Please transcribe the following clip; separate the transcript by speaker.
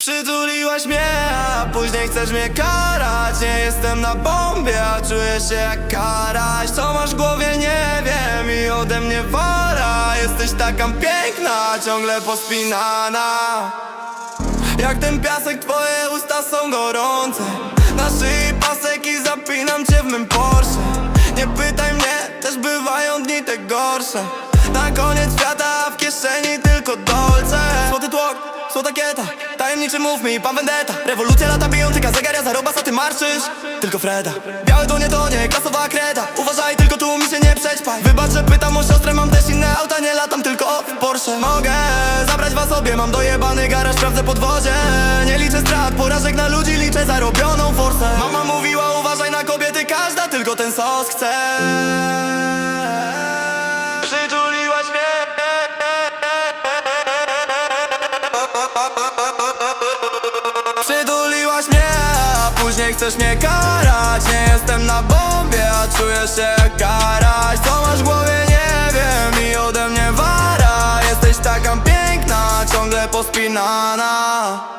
Speaker 1: Przytuliłaś mnie, a później chcesz mnie karać. Nie jestem na bombie, a czuję się jak karaś. Co masz w głowie nie wiem i ode mnie wara Jesteś taka piękna, ciągle pospinana. Jak ten piasek twoje usta są gorące. Na szyi pasek i zapinam cię w mym Porsche. Nie pytaj mnie, też bywają dni te gorsze. Na koniec świata, w kieszeni tylko dolce. Złoty tłok, złota kieta Tajemniczy mów mi, pan vendetta. Rewolucja lata biją, tyka zegar, ja zarobas, a ty marczysz Tylko Freda. Białe to nie to nie, klasowa kreda. Uważaj, tylko tu mi się nie przećpaj. Wybacz, że pytam o siostrę, mam też inne auta Nie latam tylko w Porsche. Mogę zabrać was sobie, mam dojebany garaż Sprawdzę podwozie, nie liczę strat Porażek na ludzi, liczę zarobioną forsę. Mama mówiła, uważaj na kobiety Każda tylko ten sos chce. Przytuliłaś mnie później chcesz mnie karać Nie jestem na bombie, a czuję się jak karaś Co masz w głowie nie wiem i ode mnie wara. Jesteś taka piękna, ciągle pospinana